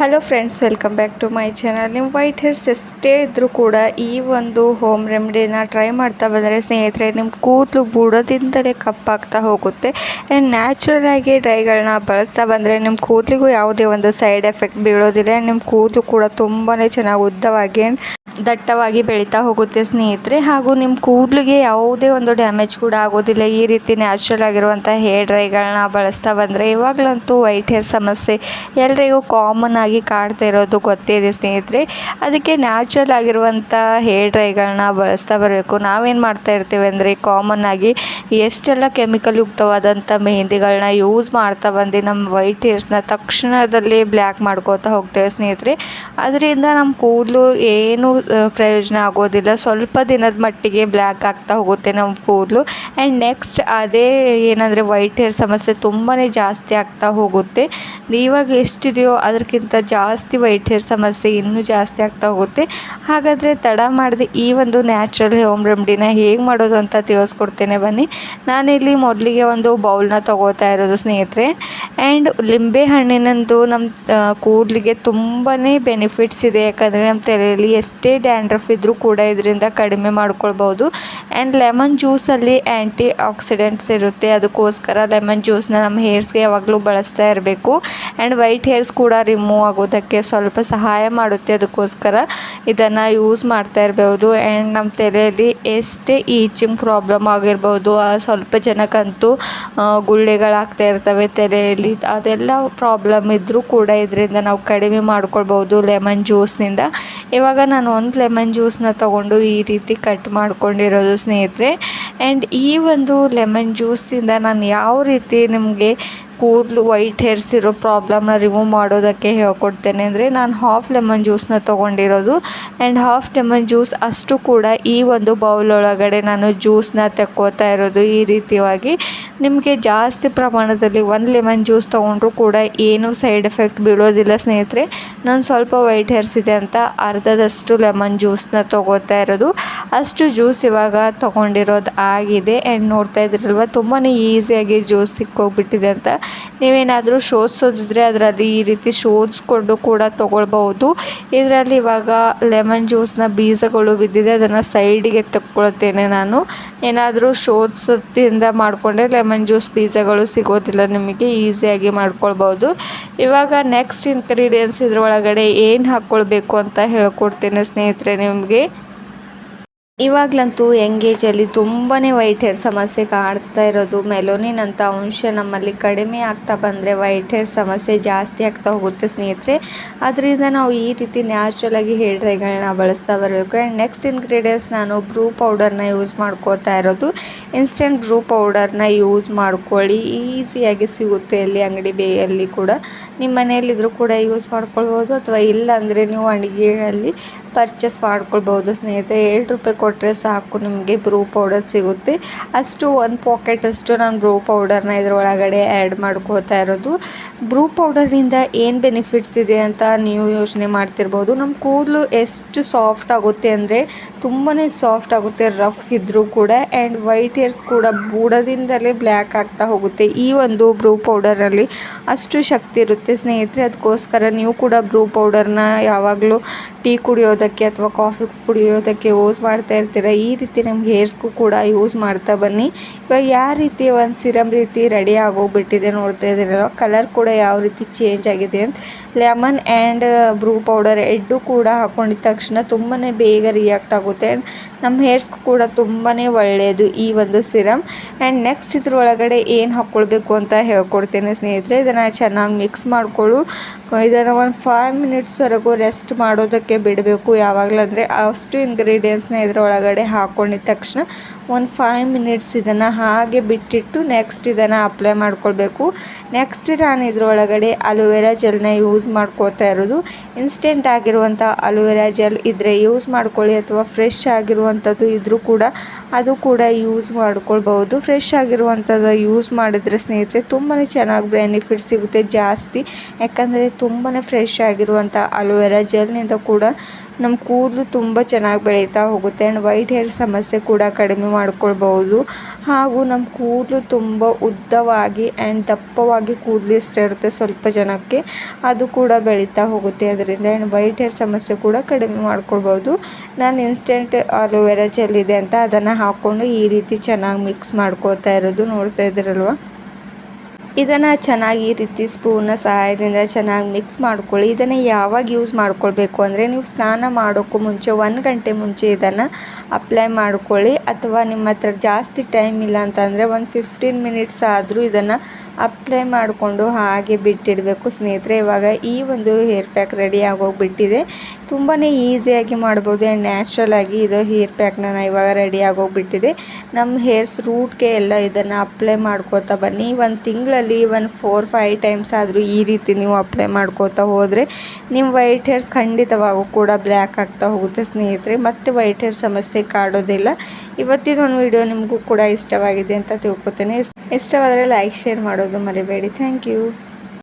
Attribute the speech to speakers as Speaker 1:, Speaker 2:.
Speaker 1: Hello friends welcome back to my channel ನಿಮ್ಮ white hairs ಎಷ್ಟೇ ಇದ್ದರೂ ಕೂಡ ಈ ಒಂದು ಹೋಮ್ ರೆಮಿಡಿನ ಟ್ರೈ ಮಾಡ್ತಾ ಬಂದರೆ ಸ್ನೇಹಿತರೆ ನಿಮ್ಮ ಕೂದಲು ಬುಡದಿಂದಲೇ ಕಪ್ಪಾಗ್ತಾ ಹೋಗುತ್ತೆ. ಆ್ಯಂಡ್ ನ್ಯಾಚುರಲ್ ಆಗಿ ಡ್ರೈಗಳನ್ನ ಬಳಸ್ತಾ ಬಂದರೆ ನಿಮ್ಮ ಕೂದಲಿಗೂ ಯಾವುದೇ ಒಂದು ಸೈಡ್ ಎಫೆಕ್ಟ್ ಬೀಳೋದಿಲ್ಲ. ನಿಮ್ಮ ಕೂದಲು ಕೂಡ ತುಂಬಾ ಚೆನ್ನಾಗಿ ಉದ್ದವಾಗಿ ದಟ್ಟವಾಗಿ ಬೆಳೀತಾ ಹೋಗುತ್ತೆ ಸ್ನೇಹಿತರೆ. ಹಾಗೂ ನಿಮ್ಮ ಕೂದಲಿಗೆ ಯಾವುದೇ ಒಂದು ಡ್ಯಾಮೇಜ್ ಕೂಡ ಆಗೋದಿಲ್ಲ. ಈ ರೀತಿ ನ್ಯಾಚುರಲ್ ಆಗಿರುವಂಥ ಹೇರ್ ಡ್ರೈಗಳನ್ನ ಬಳಸ್ತಾ ಬಂದರೆ ಇವಾಗಲಂತೂ ವೈಟ್ ಹೇರ್ ಸಮಸ್ಯೆ ಎಲ್ರಿಗೂ ಕಾಮನ್ ಆಗಿ ಕಾಡ್ತಾ ಇರೋದು ಗೊತ್ತೇ ಇದೆ ಸ್ನೇಹಿತರೆ. ಅದಕ್ಕೆ ನ್ಯಾಚುರಲ್ ಆಗಿರುವಂಥ ಹೇರ್ ಡ್ರೈಗಳನ್ನ ಬಳಸ್ತಾ ಬರಬೇಕು. ನಾವೇನು ಮಾಡ್ತಾ ಇರ್ತೀವಿ ಅಂದರೆ ಕಾಮನ್ ಆಗಿ ಎಷ್ಟೆಲ್ಲ ಕೆಮಿಕಲ್ ಯುಕ್ತವಾದಂಥ ಮೆಹಂದಿಗಳನ್ನ ಯೂಸ್ ಮಾಡ್ತಾ ಬಂದು ನಮ್ಮ ವೈಟ್ ಹೇರ್ಸ್ನ ತಕ್ಷಣದಲ್ಲಿ ಬ್ಲ್ಯಾಕ್ ಮಾಡ್ಕೋತಾ ಹೋಗ್ತೇವೆ ಸ್ನೇಹಿತರೆ. ಅದರಿಂದ ನಮ್ಮ ಕೂದಲು ಏನು ಪ್ರಯೋಜನ ಆಗೋದಿಲ್ಲ. ಸ್ವಲ್ಪ ದಿನದ ಮಟ್ಟಿಗೆ ಬ್ಲ್ಯಾಕ್ ಆಗ್ತಾ ಹೋಗುತ್ತೆ ನಮ್ಮ ಕೂದಲು. ಆ್ಯಂಡ್ ನೆಕ್ಸ್ಟ್ ಅದೇ ಏನಂದರೆ ವೈಟ್ ಹೇರ್ ಸಮಸ್ಯೆ ತುಂಬಾ ಜಾಸ್ತಿ ಆಗ್ತಾ ಹೋಗುತ್ತೆ. ಇವಾಗ ಎಷ್ಟಿದೆಯೋ ಅದಕ್ಕಿಂತ ಜಾಸ್ತಿ ವೈಟ್ ಹೇರ್ ಸಮಸ್ಯೆ ಇನ್ನೂ ಜಾಸ್ತಿ ಆಗ್ತಾ ಹೋಗುತ್ತೆ. ಹಾಗಾದರೆ ತಡ ಮಾಡದೆ ಈ ಒಂದು ನ್ಯಾಚುರಲ್ ಹೋಮ್ ರೆಮಿಡಿನ ಹೇಗೆ ಮಾಡೋದು ಅಂತ ತಿಳಿಸ್ಕೊಡ್ತೇನೆ ಬನ್ನಿ. ನಾನಿಲ್ಲಿ ಮೊದಲಿಗೆ ಒಂದು ಬೌಲ್ನ ತೊಗೋತಾ ಇರೋದು ಸ್ನೇಹಿತರೆ. ಆ್ಯಂಡ್ ಲಿಂಬೆ ಹಣ್ಣಿನಂದು ನಮ್ಮ ಕೂದಲಿಗೆ ತುಂಬಾ ಬೆನಿಫಿಟ್ಸ್ ಇದೆ. ಯಾಕಂದರೆ ನಮ್ಮ ತಲೆಯಲ್ಲಿ ಎಷ್ಟೇ ಡ್ಯಾಂಡ್ರಫ್ ಇದ್ದರೂ ಕೂಡ ಇದರಿಂದ ಕಡಿಮೆ ಮಾಡ್ಕೊಳ್ಬೋದು. ಆ್ಯಂಡ್ ಲೆಮನ್ ಜ್ಯೂಸಲ್ಲಿ ಆ್ಯಂಟಿ ಆಕ್ಸಿಡೆಂಟ್ಸ್ ಇರುತ್ತೆ. ಅದಕ್ಕೋಸ್ಕರ ಲೆಮನ್ ಜ್ಯೂಸ್ನ ನಮ್ಮ ಹೇರ್ಸ್ಗೆ ಯಾವಾಗಲೂ ಬಳಸ್ತಾ ಇರಬೇಕು. ಆ್ಯಂಡ್ ವೈಟ್ ಹೇರ್ಸ್ ಕೂಡ ರಿಮೂವ್ ಆಗೋದಕ್ಕೆ ಸ್ವಲ್ಪ ಸಹಾಯ ಮಾಡುತ್ತೆ. ಅದಕ್ಕೋಸ್ಕರ ಇದನ್ನು ಯೂಸ್ ಮಾಡ್ತಾ ಇರ್ಬೋದು. ಆ್ಯಂಡ್ ನಮ್ಮ ತಲೆಯಲ್ಲಿ ಎಷ್ಟೇ ಈಚಿಂಗ್ ಪ್ರಾಬ್ಲಮ್ ಆಗಿರ್ಬೋದು ಸ್ವಲ್ಪ ಜನಕ್ಕಂತೂ ಗುಳ್ಳೆಗಳಾಗ್ತಾ ಇರ್ತವೆ ತಲೆಯಲ್ಲಿ. ಅದೆಲ್ಲ ಪ್ರಾಬ್ಲಮ್ ಇದ್ದರೂ ಕೂಡ ಇದರಿಂದ ನಾವು ಕಡಿಮೆ ಮಾಡ್ಕೊಳ್ಬೋದು ಲೆಮನ್ ಜ್ಯೂಸ್ನಿಂದ ಇವಾಗ ನಾನು ಒಂದು ಲೆಮನ್ ಜ್ಯೂಸನ್ನ ತೊಗೊಂಡು ಈ ರೀತಿ ಕಟ್ ಮಾಡ್ಕೊಂಡಿರೋದು ಸ್ನೇಹಿತರೆ. ಆ್ಯಂಡ್ ಈ ಒಂದು ಲೆಮನ್ ಜ್ಯೂಸಿಂದ ನಾನು ಯಾವ ರೀತಿ ನಿಮಗೆ ಕೂದಲು ವೈಟ್ ಹೇರ್ಸ್ ಇರೋ ಪ್ರಾಬ್ಲಮ್ನ ರಿಮೂವ್ ಮಾಡೋದಕ್ಕೆ ಹೇಳ್ಕೊಡ್ತೇನೆ. ಅಂದರೆ ನಾನು ಹಾಫ್ ಲೆಮನ್ ಜ್ಯೂಸನ್ನ ತೊಗೊಂಡಿರೋದು. ಆ್ಯಂಡ್ ಹಾಫ್ ಲೆಮನ್ ಜ್ಯೂಸ್ ಅಷ್ಟು ಕೂಡ ಈ ಒಂದು ಬೌಲ್ ಒಳಗಡೆ ನಾನು ಜ್ಯೂಸನ್ನ ತೆಕ್ಕೋತಾ ಇರೋದು ಈ ರೀತಿಯಾಗಿ. ನಿಮಗೆ ಜಾಸ್ತಿ ಪ್ರಮಾಣದಲ್ಲಿ ಒಂದು ಲೆಮನ್ ಜ್ಯೂಸ್ ತೊಗೊಂಡ್ರೂ ಕೂಡ ಏನೂ ಸೈಡ್ ಎಫೆಕ್ಟ್ ಬೀಳೋದಿಲ್ಲ ಸ್ನೇಹಿತರೆ. ನಾನು ಸ್ವಲ್ಪ ವೈಟ್ ಹೇರ್ಸ್ ಇದೆ ಅಂತ ಅರ್ಧದಷ್ಟು ಲೆಮನ್ ಜ್ಯೂಸನ್ನ ತೊಗೋತಾ ಇರೋದು. ಅಷ್ಟು ಜ್ಯೂಸ್ ಇವಾಗ ತೊಗೊಂಡಿರೋದು ಆಗಿದೆ. ಆ್ಯಂಡ್ ನೋಡ್ತಾ ಇದ್ರಲ್ವ ತುಂಬಾ ಈಸಿಯಾಗಿ ಜ್ಯೂಸ್ ಸಿಕ್ಕೋಗ್ಬಿಟ್ಟಿದೆ ಅಂತ. ನೀವೇನಾದರೂ ಶೋಧಿಸೋದಿದ್ರೆ ಅದರಲ್ಲಿ ಈ ರೀತಿ ಶೋಧಿಸ್ಕೊಂಡು ಕೂಡ ತೊಗೊಳ್ಬಹುದು. ಇದರಲ್ಲಿ ಇವಾಗ ಲೆಮನ್ ಜ್ಯೂಸ್ನ ಬೀಜಗಳು ಬಿದ್ದಿದೆ, ಅದನ್ನು ಸೈಡಿಗೆ ತಕ್ಕೊಳ್ತೇನೆ ನಾನು. ಏನಾದರೂ ಶೋಧಿಸೋದ್ರಿಂದ ಮಾಡಿಕೊಂಡ್ರೆ ಲೆಮನ್ ಜ್ಯೂಸ್ ಬೀಜಗಳು ಸಿಗೋದಿಲ್ಲ ನಿಮಗೆ, ಈಸಿಯಾಗಿ ಮಾಡ್ಕೊಳ್ಬೋದು ಇವಾಗ ನೆಕ್ಸ್ಟ್ ಇಂಗ್ರೀಡಿಯೆಂಟ್ಸ್ ಇದರೊಳಗಡೆ ಏನು ಹಾಕ್ಕೊಳ್ಬೇಕು ಅಂತ ಹೇಳ್ಕೊಡ್ತೇನೆ ಸ್ನೇಹಿತರೆ ನಿಮಗೆ. ಇವಾಗಲಂತೂ ಎಂಗೇಜಲ್ಲಿ ತುಂಬಾ ವೈಟ್ ಹೇರ್ ಸಮಸ್ಯೆ ಕಾಣಿಸ್ತಾ ಇರೋದು. ಮೆಲೋನಿನ್ ಅಂತ ಅಂಶ ನಮ್ಮಲ್ಲಿ ಕಡಿಮೆ ಆಗ್ತಾ ಬಂದರೆ ವೈಟ್ ಹೇರ್ ಸಮಸ್ಯೆ ಜಾಸ್ತಿ ಆಗ್ತಾ ಹೋಗುತ್ತೆ ಸ್ನೇಹಿತರೆ. ಅದರಿಂದ ನಾವು ಈ ರೀತಿ ನ್ಯಾಚುರಲ್ ಆಗಿ ಹೇರ್ ಡ್ರೈಗಳನ್ನ ಬಳಸ್ತಾ ಬರಬೇಕು. ಆ್ಯಂಡ್ ನೆಕ್ಸ್ಟ್ ಇಂಗ್ರೀಡಿಯೆಂಟ್ಸ್ ನಾನು ಬ್ರೂ ಪೌಡರ್ನ ಯೂಸ್ ಮಾಡ್ಕೋತಾ ಇರೋದು. ಇನ್ಸ್ಟೆಂಟ್ ಬ್ರೂ ಪೌಡರ್ನ ಯೂಸ್ ಮಾಡ್ಕೊಳ್ಳಿ. ಈಸಿಯಾಗಿ ಸಿಗುತ್ತೆ ಅಲ್ಲಿ ಅಂಗಡಿ ಬೇಯಲ್ಲಿ ಕೂಡ. ನಿಮ್ಮ ಮನೆಯಲ್ಲಿದ್ದರೂ ಕೂಡ ಯೂಸ್ ಮಾಡ್ಕೊಳ್ಬೋದು. ಅಥವಾ ಇಲ್ಲ ಅಂದರೆ ನೀವು ಅಡುಗೆಯಲ್ಲಿ ಪರ್ಚೇಸ್ ಮಾಡ್ಕೊಳ್ಬೋದು ಸ್ನೇಹಿತರೆ. ಏಳು ರೂಪಾಯಿ ಕೊಟ್ಟರೆ ಸಾಕು ನಿಮಗೆ ಬ್ರೂ ಪೌಡರ್ ಸಿಗುತ್ತೆ. ಅಷ್ಟು ಒಂದು ಪಾಕೆಟಷ್ಟು ನಾನು ಬ್ರೂ ಪೌಡರ್ನ ಇದರೊಳಗಡೆ ಆ್ಯಡ್ ಮಾಡ್ಕೋತಾ ಇರೋದು. ಬ್ರೂ ಪೌಡರಿಂದ ಏನು ಬೆನಿಫಿಟ್ಸ್ ಇದೆ ಅಂತ ನೀವು ಯೋಚನೆ ಮಾಡ್ತಿರ್ಬೋದು. ನಮ್ಮ ಕೂದಲು ಎಷ್ಟು ಸಾಫ್ಟ್ ಆಗುತ್ತೆ ಅಂದರೆ ತುಂಬಾ ಸಾಫ್ಟ್ ಆಗುತ್ತೆ ರಫ್ ಇದ್ದರೂ ಕೂಡ ಆ್ಯಂಡ್ ವೈಟ್ ಹೇರ್ಸ್ ಕೂಡ ಬೂಡದಿಂದಲೇ ಬ್ಲ್ಯಾಕ್ ಆಗ್ತಾ ಹೋಗುತ್ತೆ ಈ ಒಂದು ಬ್ರೂ ಪೌಡರಲ್ಲಿ ಅಷ್ಟು ಶಕ್ತಿ ಇರುತ್ತೆ ಸ್ನೇಹಿತರೆ. ಅದಕ್ಕೋಸ್ಕರ ನೀವು ಕೂಡ ಬ್ರೂ ಪೌಡರ್ನ ಯಾವಾಗಲೂ ಟೀ ಕುಡಿಯೋದಕ್ಕೆ ಅಥವಾ ಕಾಫಿ ಕುಡಿಯೋದಕ್ಕೆ ಯೂಸ್ ಮಾಡ್ತಾ ಇರ್ತೀರ? ಈ ರೀತಿ ನಿಮ್ಮ ಹೇರ್ಸ್ಗೂ ಕೂಡ ಯೂಸ್ ಮಾಡ್ತಾ ಬನ್ನಿ. ಇವಾಗ ಯಾವ ರೀತಿ ಒಂದು ಸಿರಮ್ ರೀತಿ ರೆಡಿ ಆಗೋಗ್ಬಿಟ್ಟಿದೆ ನೋಡ್ತಾ ಇದ್ದೀರಲ್ಲ ಕಲರ್ ಕೂಡ ಯಾವ ರೀತಿ ಚೇಂಜ್ ಆಗಿದೆ ಅಂತ. ಲೆಮನ್ ಆ್ಯಂಡ್ ಬ್ರೂ ಪೌಡರ್ ಎಡ್ಡು ಕೂಡ ಹಾಕೊಂಡಿದ ತಕ್ಷಣ ತುಂಬಾ ಬೇಗ ರಿಯಾಕ್ಟ್ ಆಗುತ್ತೆ. ಆ್ಯಂಡ್ ನಮ್ಮ ಹೇರ್ಸ್ಗೂ ಕೂಡ ತುಂಬಾ ಒಳ್ಳೆಯದು ಈ ಒಂದು ಸಿರಮ್ ಆ್ಯಂಡ್ ನೆಕ್ಸ್ಟ್ ಇದ್ರೊಳಗಡೆ ಏನು ಹಾಕ್ಕೊಳ್ಬೇಕು ಅಂತ ಹೇಳ್ಕೊಡ್ತೇನೆ ಸ್ನೇಹಿತರೆ. ಇದನ್ನು ಚೆನ್ನಾಗಿ ಮಿಕ್ಸ್ ಮಾಡಿಕೊಳ್ಳು. ಇದನ್ನು ಒಂದು ಫೈವ್ ಮಿನಿಟ್ಸ್ವರೆಗೂ ರೆಸ್ಟ್ ಮಾಡೋದಕ್ಕೆ ಬಿಡಬೇಕು. ಯಾವಾಗಲೂ ಅಂದರೆ ಅಷ್ಟು ಇಂಗ್ರೀಡಿಯೆಂಟ್ಸ್ನ ಇದರೊಳಗಡೆ ಹಾಕೊಂಡಿದ ತಕ್ಷಣ ಒಂದು ಫೈವ್ ಮಿನಿಟ್ಸ್ ಇದನ್ನು ಹಾಗೆ ಬಿಟ್ಟಿಟ್ಟು ನೆಕ್ಸ್ಟ್ ಇದನ್ನು ಅಪ್ಲೈ ಮಾಡ್ಕೊಳ್ಬೇಕು. ನೆಕ್ಸ್ಟ್ ನಾನು ಇದರೊಳಗಡೆ ಅಲೋವೆರಾ ಜೆಲ್ನ ಯೂಸ್ ಮಾಡ್ಕೋತಾ ಇರೋದು. ಇನ್ಸ್ಟೆಂಟ್ ಆಗಿರುವಂಥ ಅಲೋವೆರಾ ಜೆಲ್ ಇದ್ದರೆ ಯೂಸ್ ಮಾಡ್ಕೊಳ್ಳಿ ಅಥವಾ ಫ್ರೆಶ್ ಆಗಿರುವಂಥದ್ದು ಇದ್ದರೂ ಕೂಡ ಅದು ಕೂಡ ಯೂಸ್ ಮಾಡ್ಕೊಳ್ಬಹುದು. ಫ್ರೆಶ್ ಆಗಿರುವಂಥದ್ದು ಯೂಸ್ ಮಾಡಿದ್ರೆ ಸ್ನೇಹಿತರೆ ತುಂಬಾ ಚೆನ್ನಾಗಿ ಬೆನಿಫಿಟ್ ಸಿಗುತ್ತೆ ಜಾಸ್ತಿ. ಯಾಕಂದರೆ ತುಂಬಾ ಫ್ರೆಶ್ ಆಗಿರುವಂಥ ಅಲೋವೆರಾ ಜೆಲ್ನಿಂದ ಕೂಡ ನಮ್ಮ ಕೂದಲು ತುಂಬ ಚೆನ್ನಾಗಿ ಬೆಳೀತಾ ಹೋಗುತ್ತೆ ಆ್ಯಂಡ್ ವೈಟ್ ಹೇರ್ ಸಮಸ್ಯೆ ಕೂಡ ಕಡಿಮೆ ಮಾಡ್ಕೊಳ್ಬಹುದು. ಹಾಗೂ ನಮ್ಮ ಕೂದಲು ತುಂಬ ಉದ್ದವಾಗಿ ಆ್ಯಂಡ್ ದಪ್ಪವಾಗಿ ಕೂದಲು ಇಷ್ಟ ಇರುತ್ತೆ ಸ್ವಲ್ಪ ಜನಕ್ಕೆ ಅದು ಕೂಡ ಬೆಳೀತಾ ಹೋಗುತ್ತೆ ಅದರಿಂದ ಆ್ಯಂಡ್ ವೈಟ್ ಹೇರ್ ಸಮಸ್ಯೆ ಕೂಡ ಕಡಿಮೆ ಮಾಡ್ಕೊಳ್ಬೋದು ನಾನು ಇನ್ಸ್ಟೆಂಟ್ ಆಲೋವೆರಾ ಜೆಲ್ ಇದೆ ಅಂತ ಅದನ್ನು ಹಾಕ್ಕೊಂಡು ಈ ರೀತಿ ಚೆನ್ನಾಗಿ ಮಿಕ್ಸ್ ಮಾಡ್ಕೋತಾ ಇರೋದು ನೋಡ್ತಾ ಇದ್ದೀರಲ್ವ? ಇದನ್ನು ಚೆನ್ನಾಗಿ ಈ ರೀತಿ ಸ್ಪೂನ ಸಹಾಯದಿಂದ ಚೆನ್ನಾಗಿ ಮಿಕ್ಸ್ ಮಾಡ್ಕೊಳ್ಳಿ. ಇದನ್ನು ಯಾವಾಗ ಯೂಸ್ ಮಾಡ್ಕೊಳ್ಬೇಕು ಅಂದರೆ ನೀವು ಸ್ನಾನ ಮಾಡೋಕ್ಕೂ ಮುಂಚೆ, ಒಂದು ಗಂಟೆ ಮುಂಚೆ ಇದನ್ನು ಅಪ್ಲೈ ಮಾಡ್ಕೊಳ್ಳಿ. ಅಥವಾ ನಿಮ್ಮ ಹತ್ರ ಜಾಸ್ತಿ ಟೈಮ್ ಇಲ್ಲ ಅಂತಂದರೆ ಒಂದು ಫಿಫ್ಟೀನ್ ಮಿನಿಟ್ಸ್ ಆದರೂ ಇದನ್ನು ಅಪ್ಲೈ ಮಾಡಿಕೊಂಡು ಹಾಗೆ ಬಿಟ್ಟಿಡಬೇಕು. ಸ್ನೇಹಿತರೆ, ಇವಾಗ ಈ ಒಂದು ಹೇರ್ ಪ್ಯಾಕ್ ರೆಡಿ ಆಗೋಗ್ಬಿಟ್ಟಿದೆ. ತುಂಬಾ ಈಸಿಯಾಗಿ ಮಾಡ್ಬೋದು ಆ್ಯಂಡ್ ನ್ಯಾಚುರಲ್ ಆಗಿ ಇದು ಹೇರ್ ಪ್ಯಾಕ್ನ ಇವಾಗ ರೆಡಿ ಆಗೋಗ್ಬಿಟ್ಟಿದೆ. ನಮ್ಮ ಹೇರ್ಸ್ ರೂಟ್ಗೆ ಎಲ್ಲ ಇದನ್ನು ಅಪ್ಲೈ ಮಾಡ್ಕೋತಾ ಬನ್ನಿ. ಒಂದು ತಿಂಗಳಲ್ಲಿ ಒಂದು ಫೋರ್ ಫೈವ್ ಟೈಮ್ಸ್ ಆದರೂ ಈ ರೀತಿ ನೀವು ಅಪ್ಲೈ ಮಾಡ್ಕೋತಾ ಹೋದರೆ ನಿಮ್ಮ ವೈಟ್ ಹೇರ್ಸ್ ಖಂಡಿತವಾಗೂ ಕೂಡ ಬ್ಲ್ಯಾಕ್ ಆಗ್ತಾ ಹೋಗುತ್ತೆ ಸ್ನೇಹಿತರೆ. ಮತ್ತು ವೈಟ್ ಹೇರ್ ಸಮಸ್ಯೆ ಕಾಡೋದಿಲ್ಲ. ಇವತ್ತಿನ ಒಂದು ವಿಡಿಯೋ ನಿಮಗೂ ಕೂಡ ಇಷ್ಟವಾಗಿದೆ ಅಂತ ತಿಳ್ಕೊತೇನೆ. ಇಷ್ಟವಾದರೆ ಲೈಕ್ ಶೇರ್ ಮಾಡೋದು ಮರಿಬೇಡಿ. Thank you